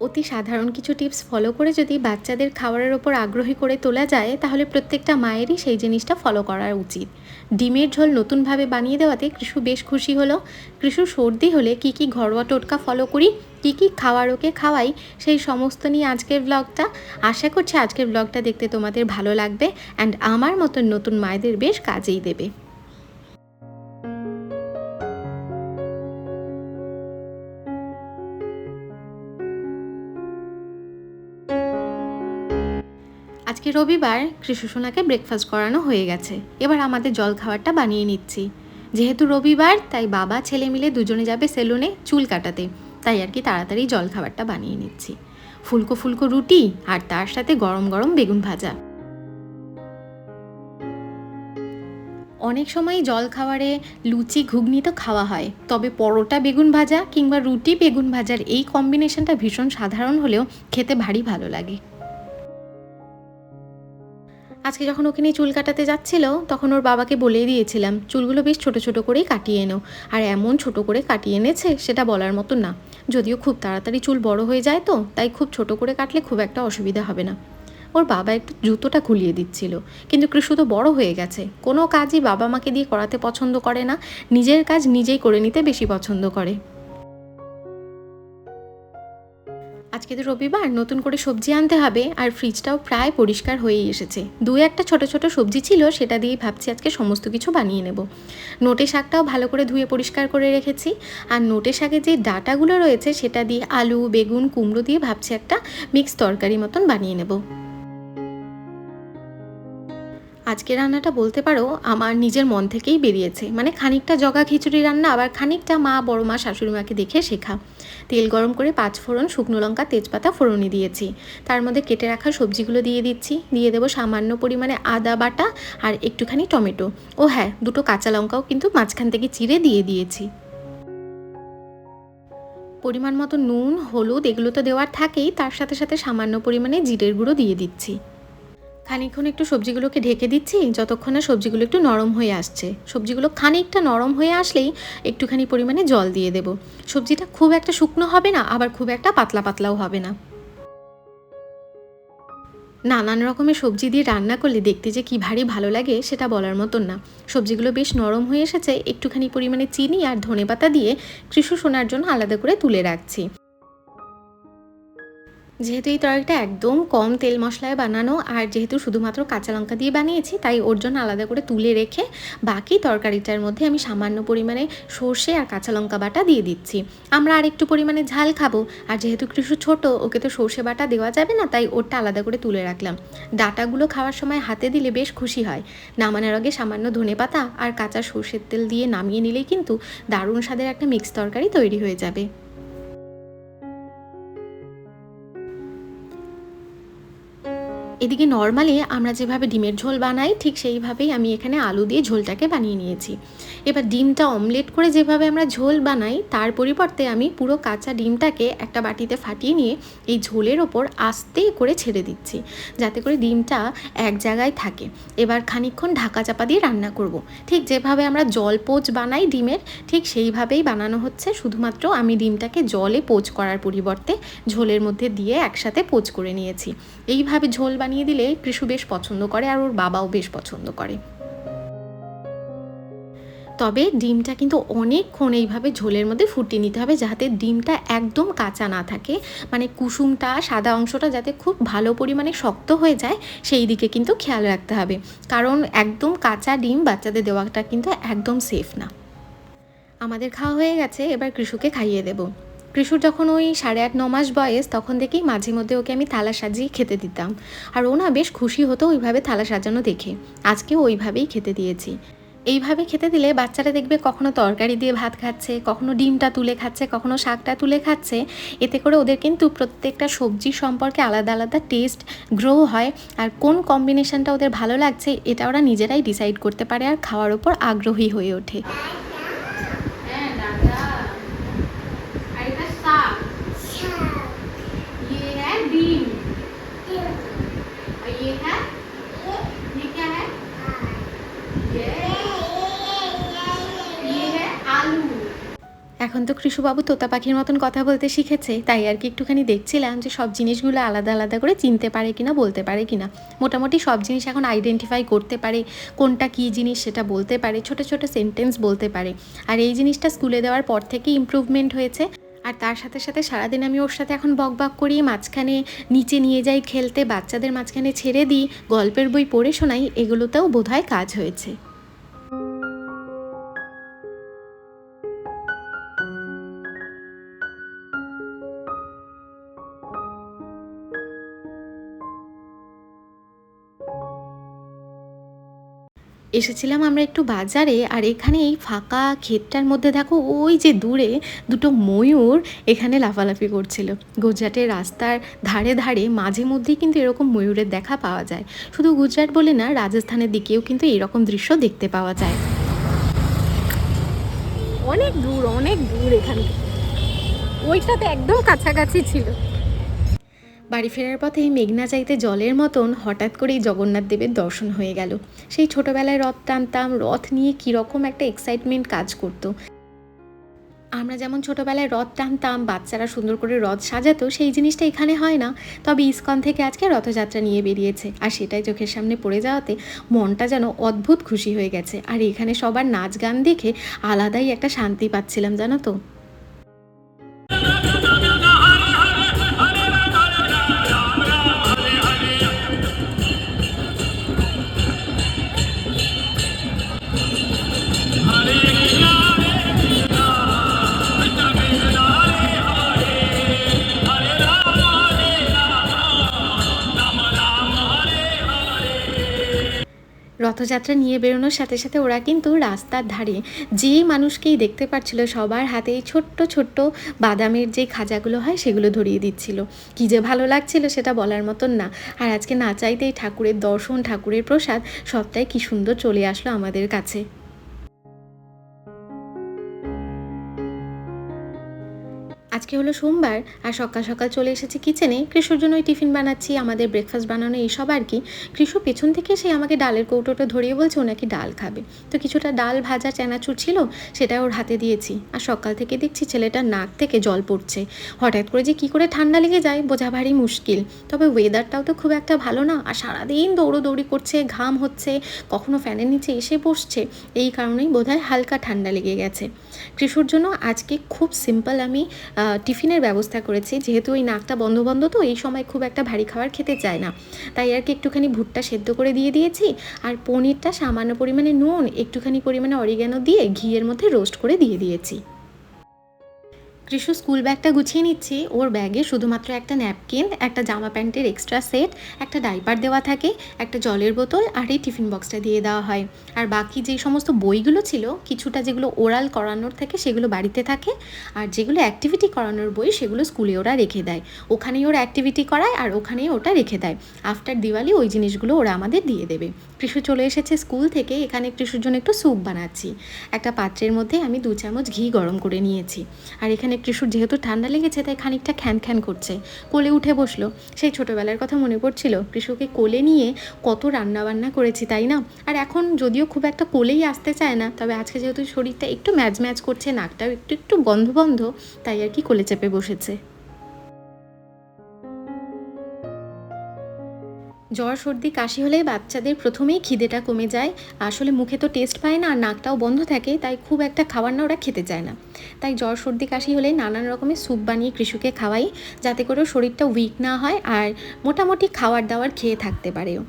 অতি সাধারণ কিছু টিপস ফলো করে যদি বাচ্চাদের খাবারের ওপর আগ্রহী করে তোলা যায়, তাহলে প্রত্যেকটা মায়েরই সেই জিনিসটা ফলো করা উচিত। ডিমের ঝোল নতুনভাবে বানিয়ে দেওয়াতে কৃষু বেশ খুশি হলো। কৃষু সর্দি হলে কি কি ঘরোয়া টোটকা ফলো করি, কি কি খাওয়ার ওকে খাওয়াই, সেই সমস্ত নিয়ে আজকের ব্লগটা আশা করছি আজকের ব্লগটা দেখতে তোমাদের ভালো লাগবে অ্যান্ড আমার মতন নতুন মায়েদের বেশ কাজেই দেবে। আজকে রবিবার কৃষ্ণসোনাকে ব্রেকফাস্ট করানো হয়ে গেছে। এবার আমাদের জল খাবারটা বানিয়ে নিচ্ছি। যেহেতু রবিবার, তাই বাবা, ছেলে মিলে দুজনে যাবে সেলুনে চুল কাটাতে। তাই আর কি তাড়াতাড়ি জল খাবারটা বানিয়ে নিচ্ছি। ফুলকো ফুলকো রুটি আর তার সাথে গরম গরম বেগুন ভাজা। অনেক সময় জল খাবারে লুচি, ঘুগনি তো খাওয়া হয়। তবে পরোটা বেগুন ভাজা কিংবা রুটি বেগুন ভাজার এই কম্বিনেশনটা ভীষণ সাধারণ হলেও খেতে ভারী ভালো লাগে। আজকে যখন ওকে নিয়ে চুল কাটাতে যাচ্ছিল, তখন ওর বাবাকে বলেই দিয়েছিলাম, চুলগুলো বেশ ছোট ছোট করেই কাটিয়ে এনো। আর এমন ছোট করে কাটিয়ে এনেছে, সেটা বলার মতো না। যদিও খুব তাড়াতাড়ি চুল বড় হয়ে যায় তো, তাই খুব ছোট করে কাটলে খুব একটা অসুবিধা হবে না। ওর বাবা একটু জুতোটা খুলিয়ে দিচ্ছিল। কিন্তু কৃষু তো বড় হয়ে গেছে। কোনো কাজই বাবা মাকে দিয়ে করাতে পছন্দ করে না। নিজের কাজ নিজেই করে নিতে বেশি পছন্দ করে। আজকে তো রবিবার, নতুন করে সবজি আনতে হবে আর ফ্রিজটাও প্রায় পরিষ্কার হয়েই এসেছে। দু একটা ছোট ছোট সবজি ছিল, সেটা দিয়েই ভাবছি আজকে সমস্ত কিছু বানিয়ে নেব। নোটে শাকটাও ভালো করে ধুয়ে পরিষ্কার করে রেখেছি। আর নোটে শাকে যে ডাটাগুলো রয়েছে, সেটা দিয়ে আলু, বেগুন, কুমড়ো দিয়ে ভাবছি একটা মিক্স তরকারি মতন বানিয়ে নেব। আজকে রান্নাটা বলতে পারো, আমার নিজের মন থেকেই বেরিয়েছে। মানে খানিকটা জগা খিচুড়ি রান্না, আবার খানিকটা মা, বড় মা, শাশুড়ি মাকে দেখে শেখা। তেল গরম করে পাঁচ ফোড়ন শুকনো লঙ্কা, তেজপাতা ফোড়নি দিয়েছি। তার মধ্যে কেটে রাখা সবজিগুলো দিয়ে দিচ্ছি। দিয়ে দেবো সামান্য পরিমাণে আদা বাটা আর একটুখানি টমেটো। ও হ্যাঁ দুটো কাঁচা লঙ্কাও কিন্তু মাঝখান থেকে চিড়ে দিয়ে দিয়েছি। পরিমাণ মতো নুন, হলুদ, এগুলো তো দেওয়ার থাকেই। তার সাথে সাথে সামান্য পরিমাণে জিরের গুঁড়ো দিয়ে দিচ্ছি। খানিকক্ষণ একটু সবজিগুলোকে ঢেকে দিচ্ছি, যতক্ষণ না সবজিগুলো একটু নরম হয়ে আসছে। সবজিগুলো খানিকটা নরম হয়ে আসলেই একটুখানি পরিমাণে জল দিয়ে দেবো। সবজিটা খুব একটা শুকনো হবে না, আবার খুব একটা পাতলা পাতলাও হবে না। নানান রকমের সবজি দিয়ে রান্না করলে দেখতে যে কী ভারী ভালো লাগে সেটা বলার মতন না। সবজিগুলো বেশ নরম হয়ে এসেছে, একটুখানি পরিমাণে চিনি আর ধনেপাতা দিয়ে কৃষু সোনার জন্য আলাদা করে তুলে রাখছি। যেহেতু এই তরকারিটা একদম কম তেল মশলায় বানানো, আর যেহেতু শুধুমাত্র কাঁচা লঙ্কা দিয়ে বানিয়েছি, তাই ওর জন্য আলাদা করে তুলে রেখে বাকি তরকারিটার মধ্যে আমি সামান্য পরিমাণে সর্ষে আর কাঁচা লঙ্কা বাটা দিয়ে দিচ্ছি। আমরা আর একটু পরিমাণে ঝাল খাব, আর যেহেতু কৃষু ছোট, ওকে তো সর্ষে বাটা দেওয়া যাবে না, তাই ওরটা আলাদা করে তুলে রাখলাম। ডাটাগুলো খাওয়ার সময় হাতে দিলে বেশ খুশি হয়। নামানোর আগে সামান্য ধনে পাতা আর কাঁচা সর্ষের তেল দিয়ে নামিয়ে নিলেই কিন্তু দারুণ স্বাদের একটা মিক্স তরকারি তৈরি হয়ে যাবে। এদিকে নর্মালি আমরা যেভাবে ডিমের ঝোল বানাই, ঠিক সেইভাবেই আমি এখানে আলু দিয়ে ঝোলটাকে বানিয়ে নিয়েছি। এবার ডিমটা অমলেট করে যেভাবে আমরা ঝোল বানাই, তার পরিবর্তে আমি পুরো কাঁচা ডিমটাকে একটা বাটিতে ফাটিয়ে নিয়ে এই ঝোলের ওপর আস্তে করে ছেড়ে দিচ্ছি, যাতে করে ডিমটা এক জায়গায় থাকে। এবার খানিকক্ষণ ঢাকা চাপা দিয়ে রান্না করব। ঠিক যেভাবে আমরা জল পোচ বানাই ডিমের, ঠিক সেইভাবেই বানানো হচ্ছে। শুধুমাত্র আমি ডিমটাকে জলে পোচ করার পরিবর্তে ঝোলের মধ্যে দিয়ে একসাথে পোচ করে নিয়েছি। এইভাবে ঝোল বানিয়ে দিলে কৃষু বেশ পছন্দ করে আর ওর বাবাও বেশ পছন্দ করে। তবে ডিমটা কিন্তু অনেকক্ষণ এইভাবে ঝোলের মধ্যে ফুটিয়ে নিতে হবে যাতে ডিমটা একদম কাঁচা না থাকে। মানে কুসুমটা, সাদা অংশটা যাতে খুব ভালো পরিমাণে শক্ত হয়ে যায়, সেই দিকে কিন্তু খেয়াল রাখতে হবে। কারণ একদম কাঁচা ডিম বাচ্চাদের দেওয়াটা কিন্তু একদম সেফ না। আমাদের খাওয়া হয়ে গেছে, এবার কৃষুকে খাইয়ে দেবো। কৃষুর যখন ওই সাড়ে আট, ন মাস বয়স, তখন থেকেই মাঝে মধ্যে ওকে আমি থালা সাজিয়ে খেতে দিতাম। আর ও না বেশ খুশি হতো ওইভাবে থালা সাজানো দেখে। আজকেও ওইভাবেই খেতে দিয়েছি। এইভাবে খেতে দিলে বাচ্চারা দেখবে কখনো তরকারি দিয়ে ভাত খাচ্ছে, কখনো ডিমটা তুলে খাচ্ছে, কখনো শাকটা তুলে খাচ্ছে। এতে করে ওদের কিন্তু প্রত্যেকটা সবজি সম্পর্কে আলাদা আলাদা টেস্ট গ্রো হয়। আর কোন কম্বিনেশনটা ওদের ভালো লাগছে, এটা ওরা নিজেরাই ডিসাইড করতে পারে আর খাওয়ার ওপর আগ্রহী হয়ে ওঠে। এখন তো কৃষুবাবু তোতা পাখির মতন কথা বলতে শিখেছে, তাই আর কি একটুখানি দেখছিলাম যে সব জিনিসগুলো আলাদা আলাদা করে চিনতে পারে কিনা, বলতে পারে কিনা। মোটামুটি সব জিনিস এখন আইডেন্টিফাই করতে পারে, কোনটা কী জিনিস সেটা বলতে পারে, ছোট ছোট সেন্টেন্স বলতে পারে। আর এই জিনিসটা স্কুলে দেওয়ার পর থেকেই ইমপ্রুভমেন্ট হয়েছে। আর তার সাথে সাথে সারাদিন আমি ওর সাথে এখন বক বক করি, মাঝখানে নিচে নিয়ে যাই খেলতে, বাচ্চাদের মাঝখানে ছেড়ে দিই, গল্পের বই পড়ে শোনাই, এগুলোতেও বোধহয় কাজ হয়েছে। এসেছিলাম আমরা একটু বাজারে আর এখানে এই ফাঁকা ক্ষেতটার মধ্যে দেখো ওই যে দূরে দুটো ময়ূর এখানে লাফালাফি করছিল। গুজরাটের রাস্তার ধারে ধারে মাঝে মধ্যেই কিন্তু এরকম ময়ূরের দেখা পাওয়া যায়। শুধু গুজরাট বলে না, রাজস্থানের দিকেও কিন্তু এরকম দৃশ্য দেখতে পাওয়া যায়। অনেক দূর অনেক দূর এখান থেকে। ওইটাতে একদম কাছাকাছি ছিল। বাড়ি ফেরার পথে মেঘনা চাইতে জলের মতন হঠাৎ করেই জগন্নাথ দেবের দর্শন হয়ে গেল। সেই ছোটোবেলায় রথ টানতাম, রথ নিয়ে কীরকম একটা এক্সাইটমেন্ট কাজ করতো। আমরা যেমন ছোটোবেলায় রথ টানতাম, বাচ্চারা সুন্দর করে রথ সাজাতো, সেই জিনিসটা এখানে হয় না। তবে ইস্কন থেকে আজকে রথযাত্রা নিয়ে বেরিয়েছে। আর সেটাই চোখের সামনে পড়ে যাওয়াতে মনটা যেন অদ্ভুত খুশি হয়ে গেছে। আর এখানে সবার নাচ গান দেখে আলাদাই একটা শান্তি পাচ্ছিলাম, জানো তো? রথযাত্রা নিয়ে বেরোনোর সাথে সাথে ওরা কিন্তু রাস্তার ধারে যে মানুষকেই দেখতে পাচ্ছিল সবার হাতে এই ছোট্ট ছোট্ট বাদামের যে খাজাগুলো হয় সেগুলো ধরিয়ে দিচ্ছিল। কি যে ভালো লাগছিল সেটা বলার মতন না। আর আজকে না চাইতেই ঠাকুরের দর্শন, ঠাকুরের প্রসাদ সবটাই কি সুন্দর চলে আসলো আমাদের কাছে। আজকে হলো সোমবার, আর সকাল সকাল চলে এসেছি কিচেনে কৃষুর জন্য ওই টিফিন বানাচ্ছি, আমাদের ব্রেকফাস্ট বানানো, এইসব আর কি। কৃষু পেছন থেকে সে আমাকে ডালের কৌটোটা ধরিয়ে বলছে, ও নাকি ডাল খাবে। তো কিছুটা ডাল ভাজা চানাচুর ছিল, সেটা ওর হাতে দিয়েছি। আর সকাল থেকে দেখছি ছেলেটার নাক থেকে জল পড়ছে। হঠাৎ করে যে কী করে ঠান্ডা লেগে যায়, বোঝা ভারী মুশকিল। তবে ওয়েদারটাও তো খুব একটা ভালো না, আর সারাদিন দৌড়োদৌড়ি করছে, ঘাম হচ্ছে, কখনো ফ্যানের নিচে এসে বসছে। এই কারণেই বোধহয় হালকা ঠান্ডা লেগে গেছে। কৃষুর জন্য আজকে খুব সিম্পল আমি টিফিনের ব্যবস্থা করেছি। যেহেতু ওই নাকটা বন্ধ বন্ধ তো, এই সময় খুব একটা ভারী খাবার খেতে চায় না। তাই আর কি একটুখানি ভুট্টা সেদ্ধ করে দিয়ে দিয়েছি। আর পনিরটা সামান্য পরিমাণে নুন, একটুখানি পরিমাণে অরিগ্যানো দিয়ে ঘিয়ের মধ্যে রোস্ট করে দিয়ে দিয়েছি। কৃষু স্কুল ব্যাগটা গুছিয়ে নিচ্ছি। ওর ব্যাগে শুধুমাত্র একটা ন্যাপকিন, একটা জামা প্যান্টের এক্সট্রা সেট, একটা ডাইপার দেওয়া থাকে, একটা জলের বোতল আর এই টিফিন বক্সটা দিয়ে দেওয়া হয়। আর বাকি যেই সমস্ত বইগুলো ছিল, কিছুটা যেগুলো ওরাল করানোর থাকে সেগুলো বাড়িতে থাকে, আর যেগুলো অ্যাক্টিভিটি করানোর বই সেগুলো স্কুলে ওরা রেখে দেয়। ওখানেই ওরা অ্যাক্টিভিটি করায় আর ওখানেই ওটা রেখে দেয়। আফটার দিওয়ালি ওই জিনিসগুলো ওরা আমাদের দিয়ে দেবে। কৃষু চলে এসেছে স্কুল থেকে, এখানে কৃষুর জন্য একটু স্যুপ বানাচ্ছি। একটা পাত্রের মধ্যে আমি দু চামচ ঘি গরম করে নিয়েছি। আর এখানে কৃষুর যেহেতু ঠান্ডা লেগেছে, তাই খানিকটা খ্যান খ্যান করছে। কোলে উঠে বসল। সেই ছোটোবেলার কথা মনে পড়ছিল কৃষুকে কোলে নিয়ে কত রান্না বান্না করেছি, তাই না? আর এখন যদিও খুব একটা কোলেই আসতে চায় না, তবে আজকে যেহেতু শরীরটা একটু ম্যাচ ম্যাচ করছে, নাকটাও একটু একটু বন্ধ বন্ধ তাই আর কি কোলে চেপে বসেছে। জ্বর, সর্দি, কাশি হলে বাচ্চাদের প্রথমেই খিদেটা কমে যায়। আসলে মুখে তো টেস্ট পায় না আর নাকটাও বন্ধ থাকে, তাই খুব একটা খাবার না ওরা খেতে চায় না। তাই জ্বর, সর্দি, কাশি হলে নানান রকমের স্যুপ বানিয়ে কৃষুকে খাওয়াই, যাতে করে শরীরটা উইক না হয় আর মোটামুটি খাবার দাবার খেয়ে থাকতে পারেও।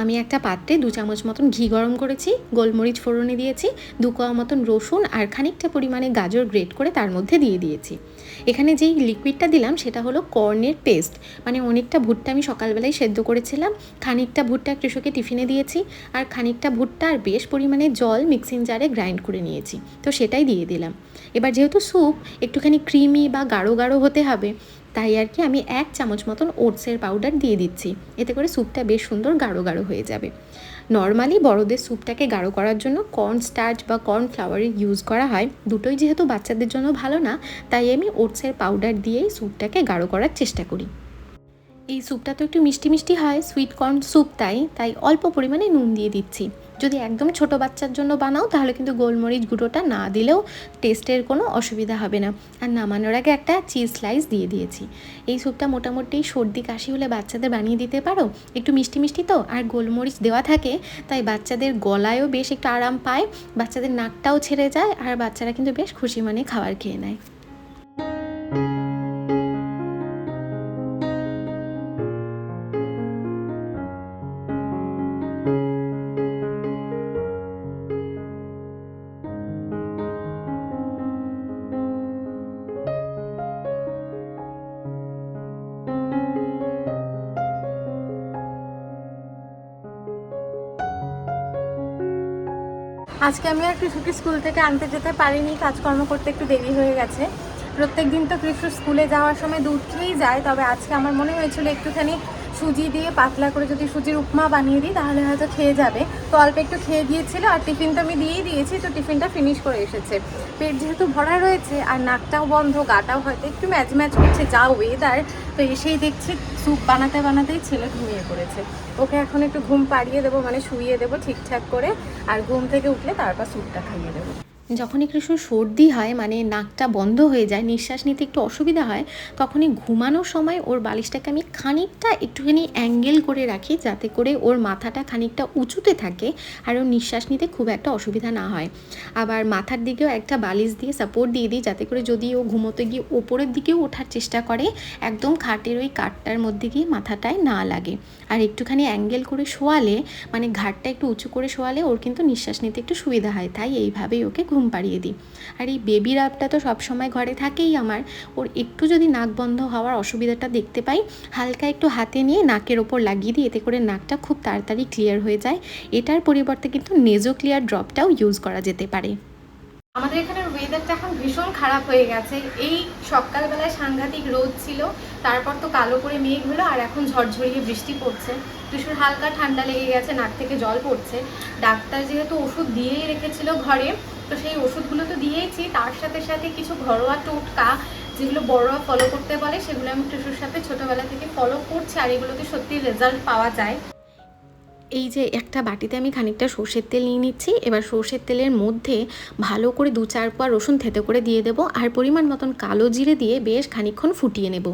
আমি একটা পাত্রে দু চামচ মতন ঘি গরম করেছি, গোলমরিচ ফোড়নে দিয়েছি, দু কোয়া মতন রসুন আর খানিকটা পরিমাণে গাজর গ্রেট করে তার মধ্যে দিয়ে দিয়েছি। এখানে যেই লিকুইডটা দিলাম সেটা হলো কর্নের পেস্ট মানে অনেকটা ভুট্টা আমি সকালবেলায় সেদ্ধ করেছিলাম, খানিকটা ভুট্টা কৃষকে টিফিনে দিয়েছি আর খানিকটা ভুট্টা আর বেশ পরিমাণে জল মিক্সিং জারে গ্রাইন্ড করে নিয়েছি, তো সেটাই দিয়ে দিলাম। এবার যেহেতু স্যুপ একটুখানি ক্রিমি বা গাঢ় গাঢ় হতে হবে তাই আর কি আমি এক চামচ মতন ওটসের পাউডার দিয়ে দিচ্ছি। এতে করে স্যুপটা বেশ সুন্দর গাঢ় গাঢ় হয়ে যাবে। নর্মালি বড়দের স্যুপটাকে গাঢ় করার জন্য কর্ন স্টার্চ বা কর্ন ফ্লাওয়ারের ইউজ করা হয়। দুটোই যেহেতু বাচ্চাদের জন্য ভালো না, তাই আমি ওটসের পাউডার দিয়েই স্যুপটাকে গাঢ় করার চেষ্টা করি। এই স্যুপটা তো একটু মিষ্টি মিষ্টি হয় সুইট কর্ন স্যুপ তাই তাই অল্প পরিমাণে নুন দিয়ে দিচ্ছি। যদি একদম ছোট বাচ্চার জন্য বানাও, তাহলে কিন্তু গোলমরিচ গুঁড়োটা না দিলেও টেস্টের কোনো অসুবিধা হবে না। আর নামানোর আগে একটা চিজ স্লাইস দিয়ে দিয়েছি। এই স্যুপটা মোটামুটি সর্দি কাশি হলে বাচ্চাদের বানিয়ে দিতে পারো। একটু মিষ্টি মিষ্টি তো, আর গোলমরিচ দেওয়া থাকে, তাই বাচ্চাদের গলায়ও বেশ একটু আরাম পায়, বাচ্চাদের নাকটাও ছেড়ে যায়, আর বাচ্চারা কিন্তু বেশ খুশি মানে খাবার খেয়ে নেয়। আজকে আমি আর কৃষককে স্কুল থেকে আনতে যেতে পারিনি, কাজকর্ম করতে একটু দেরি হয়ে গেছে। প্রত্যেক দিন তো কৃষক স্কুলে যাওয়ার সময় দুধ খেয়েই যায়, তবে আজকে আমার মনে হয়েছিল একটুখানি সুজি দিয়ে পাতলা করে যদি সুজির উপমা বানিয়ে দিই, তাহলে হয়তো খেয়ে যাবে। তো অল্প একটু খেয়ে গিয়েছিল আর টিফিন তো আমি দিয়েই দিয়েছি, তো টিফিনটা ফিনিশ করে এসেছে। পেট যেহেতু ভরা রয়েছে আর নাকটাও বন্ধ, গাটাও হয়তো একটু ম্যাচ ম্যাচ করছে যা ওয়েদার তো এসেই দেখছি স্যুপ বানাতে বানাতেই ছেলে ঘুমিয়ে পড়েছে। ওকে এখন একটু ঘুম পাড়িয়ে দেবো মানে শুইয়ে দেবো ঠিকঠাক করে, আর ঘুম থেকে উঠলে তারপর স্যুপটা খাইয়ে দেবো। যখন একটু সর্দি হয় মানে নাকটা বন্ধ হয়ে যায়, নিঃশ্বাস নিতে একটু অসুবিধা হয়, তখনই ঘুমানোর সময় ওর বালিশটাকে আমি খানিকটা একটুখানি অ্যাঙ্গেল করে রাখি, যাতে করে ওর মাথাটা খানিকটা উঁচুতে থাকে আর ওর নিঃশ্বাস নিতে খুব একটা অসুবিধা না হয়। আবার মাথার দিকেও একটা বালিশ দিয়ে সাপোর্ট দিয়ে দিই, যাতে করে যদি ও ঘুমোতে গিয়ে ওপরের দিকেও ওঠার চেষ্টা করে, একদম খাটের ওই কাঠটার মধ্যে গিয়ে মাথাটায় না লাগে। আর একটুখানি অ্যাঙ্গেল করে শোয়ালে মানে ঘাটটা একটু উঁচু করে শোয়ালে ওর কিন্তু নিঃশ্বাস নিতে একটু সুবিধা হয়, তাই এইভাবেই ওকে ঘুম পাড়িয়ে দিই। আর এই বেবি রাবটা তো সবসময় ঘরে থাকেই আমার। ওর একটু যদি নাক বন্ধ হওয়ার অসুবিধাটা দেখতে পাই, হালকা একটু হাতে নিয়ে নাকের ওপর লাগিয়ে দিই, এতে করে নাকটা খুব তাড়াতাড়ি ক্লিয়ার হয়ে যায়। এটার পরিবর্তে কিন্তু নেজো ক্লিয়ার ড্রপটাও ইউজ করা যেতে পারে। আমাদের এখানের ওয়েদারটা এখন ভীষণ খারাপ হয়ে গেছে। এই সকালবেলায় সাংঘাতিক রোদ ছিল, তারপর তো কালো করে মেঘ হলো, আর এখন ঝড়ঝড়িয়ে বৃষ্টি পড়ছে। ভীষণ হালকা ঠান্ডা লেগে গেছে, নাক থেকে জল পড়ছে। ডাক্তার যেহেতু ওষুধ দিয়েই রেখেছিল ঘরে, তো সেই ওষুধগুলো তো দিয়েইছি। তার সাথে সাথে কিছু ঘরোয়া টোটকা, যেগুলো বড়রা ফলো করতে বলে, সেগুলো আমি টুসুর সাথে ছোটোবেলা থেকে ফলো করছি, আর এগুলোতে সত্যি রেজাল্ট পাওয়া যায়। এই যে একটা বাটিতে আমি খানিকটা সর্ষের তেল নিয়ে নিচ্ছি, এবার সর্ষের তেলের মধ্যে ভালো করে দু চার পা রসুন থেতে করে দিয়ে দেবো আর পরিমাণ মতন কালো জিরে দিয়ে বেশ খানিকক্ষণ ফুটিয়ে নেব।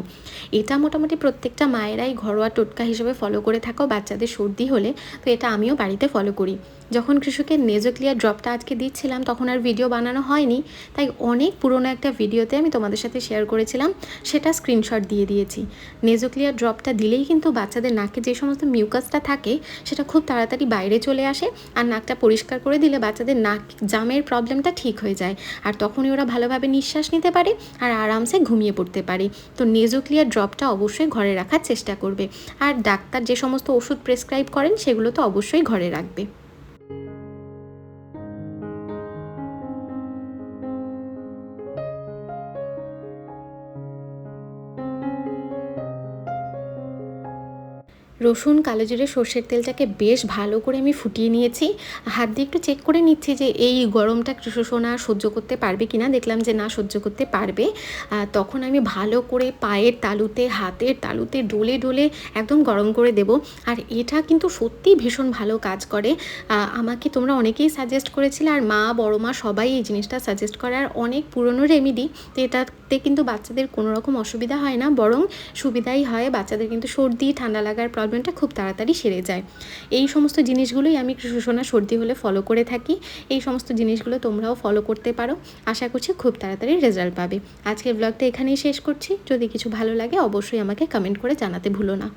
এটা মোটামুটি প্রত্যেকটা মায়েরাই ঘরোয়া টোটকা হিসেবে ফলো করে থাকো, বাচ্চাদের সর্দি হলে। তো এটা আমিও বাড়িতে ফলো করি। যখন কৃষকের নেজোক্লিয়ার ড্রপটা আজকে দিচ্ছিলাম, তখন আর ভিডিও বানানো হয়নি। তাই অনেক পুরনো একটা ভিডিওতে আমি তোমাদের সাথে শেয়ার করেছিলাম, সেটা স্ক্রিনশট দিয়ে দিয়েছি। নেজোক্লিয়ার ড্রপটা দিলেই কিন্তু বাচ্চাদের নাকে যে সমস্ত মিউকাসটা থাকে, সেটা খুব তাড়াতাড়ি বাইরে চলে আসে আর নাকটা পরিষ্কার করে দিলে বাচ্চাদের নাক জামের প্রবলেমটা ঠিক হয়ে যায়। আর তখনই ওরা ভালোভাবে নিঃশ্বাস নিতে পারে আর আরামসে ঘুমিয়ে পড়তে পারে। তো নেজোক্লিয়ার ড্রপটা অবশ্যই ঘরে রাখার চেষ্টা করবে। আর ডাক্তার যে সমস্ত ওষুধ প্রেসক্রাইব করেন সেগুলো তো অবশ্যই ঘরে রাখবে। রসুন, কালো জিরে, সর্ষের তেলটাকে বেশ ভালো করে আমি ফুটিয়ে নিয়েছি। হাত দিয়ে একটু চেক করে নিচ্ছি যে এই গরমটা সোনা সহ্য করতে পারবে কিনা। দেখলাম যে না, সহ্য করতে পারবে। তখন আমি ভালো করে পায়ের তালুতে, হাতের তালুতে ডলে ডলে একদম গরম করে দেব। আর এটা কিন্তু সত্যি ভীষণ ভালো কাজ করে। আমাকে তোমরা অনেকেই সাজেস্ট করেছিলে আর মা, বড় মা সবাই এই জিনিসটা সাজেস্ট করে। আর অনেক পুরনো রেমেডি তো এটাতে কিন্তু বাচ্চাদের কোনো রকম অসুবিধা হয় না। বরং সুবিধাই হয়। বাচ্চাদের কিন্তু সর্দি, ঠান্ডা লাগার প্রবলেমটা খুব তাড়াতাড়ি সেরে যায়। এই সমস্ত জিনিসগুলোই আমি সুষণা সর্দি হলে ফলো করে থাকি। এই সমস্ত জিনিসগুলো তোমরাও ফলো করতে পারো। আশা করছি খুব তাড়াতাড়ি রেজাল্ট পাবে। আজকের ব্লগটা এখানেই শেষ করছি। যদি কিছু ভালো লাগে অবশ্যই আমাকে কমেন্ট করে জানাতে ভুলো না।